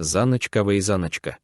Заночка вейзаночка.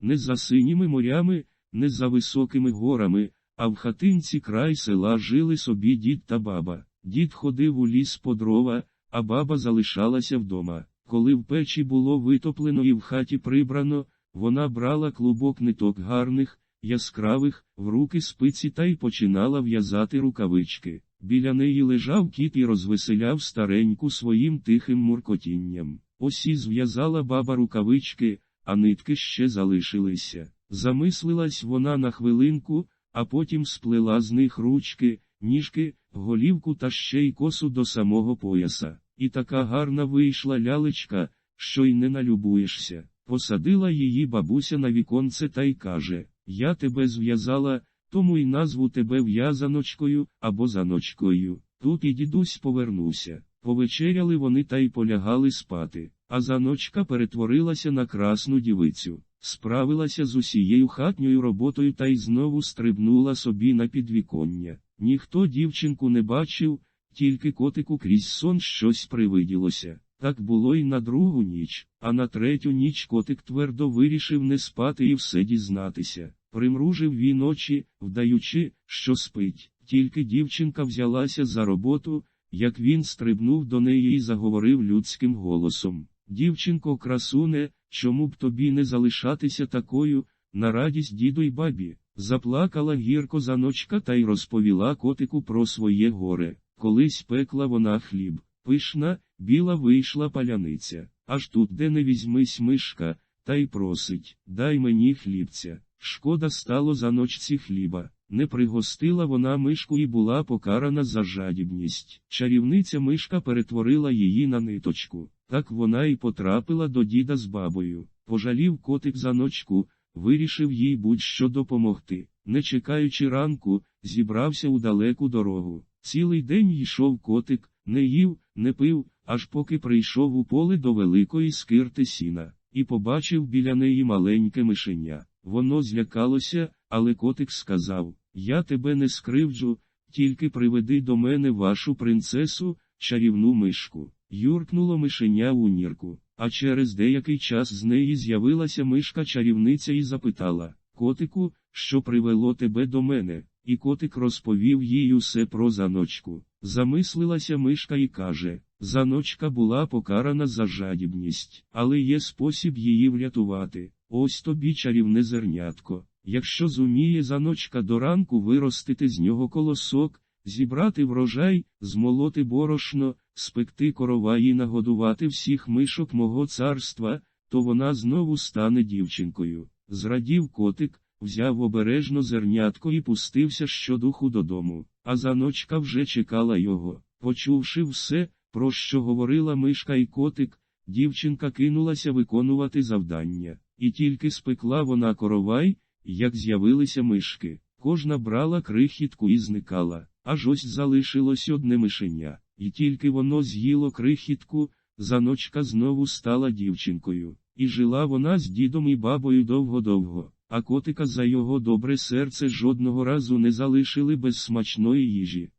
Не за синіми морями, не за високими горами, а в хатинці край села жили собі дід та баба. Дід ходив у ліс по дрова, а баба залишалася вдома. Коли в печі було витоплено і в хаті прибрано, вона брала клубок ниток гарних, яскравих, в руки спиці та й починала в'язати рукавички. Біля неї лежав кіт і розвеселяв стареньку своїм тихим муркотінням. Ось і зв'язала баба рукавички, а нитки ще залишилися. Замислилась вона на хвилинку, а потім сплела з них ручки, ніжки, голівку та ще й косу до самого пояса. І така гарна вийшла лялечка, що й не налюбуєшся. Посадила її бабуся на віконце та й каже: Я тебе зв'язала, тому й назву тебе в'язаночкою або заночкою. Тут і дідусь повернувся. Повечеряли вони та й полягали спати, а заночка перетворилася на красну дівицю, справилася з усією хатньою роботою та й знову стрибнула собі на підвіконня. Ніхто дівчинку не бачив, тільки котику крізь сон щось привиділося. Так було й на другу ніч, а на третю ніч котик твердо вирішив не спати і все дізнатися. Примружив він очі, вдаючи, що спить. Тільки дівчинка взялася за роботу, як він стрибнув до неї і заговорив людським голосом. Дівчинко, красуне, чому б тобі не залишатися такою, на радість діду й бабі? Заплакала гірко заночка та й розповіла котику про своє горе. Колись пекла вона хліб. Пишна, біла вийшла паляниця. Аж тут, де не візьмись мишка, та й просить, дай мені хлібця. Шкода стало за ночці хліба. Не пригостила вона мишку і була покарана за жадібність. Чарівниця мишка перетворила її на ниточку. Так вона і потрапила до діда з бабою. Пожалів котик за ночку, вирішив їй будь-що допомогти. Не чекаючи ранку, зібрався у далеку дорогу. Цілий день йшов котик, не їв, не пив, аж поки прийшов у поле до великої скирти сіна, і побачив біля неї маленьке мишеня. Воно злякалося, але котик сказав: Я тебе не скривджу, тільки приведи до мене вашу принцесу, чарівну мишку. Юркнуло мишеня у нірку, а через деякий час з неї з'явилася мишка чарівниця і запитала Котику, що привело тебе до мене? І котик розповів їй усе про заночку. Замислилася мишка і каже: Заночка була покарана за жадібність, але є спосіб її врятувати. Ось тобі чарівне зернятко. Якщо зуміє заночка до ранку виростити з нього колосок, зібрати врожай, змолоти борошно, спекти корова і нагодувати всіх мишок мого царства, то вона знову стане дівчинкою. Зрадів котик, взяв обережно зернятко і пустився щодуху додому, а заночка вже чекала його. Почувши все, про що говорила мишка і котик, дівчинка кинулася виконувати завдання, і тільки спекла вона коровай, як з'явилися мишки. Кожна брала крихітку і зникала, аж ось залишилось одне мишеня, і тільки воно з'їло крихітку, заночка знову стала дівчинкою, і жила вона з дідом і бабою довго-довго, а котика за його добре серце жодного разу не залишили без смачної їжі.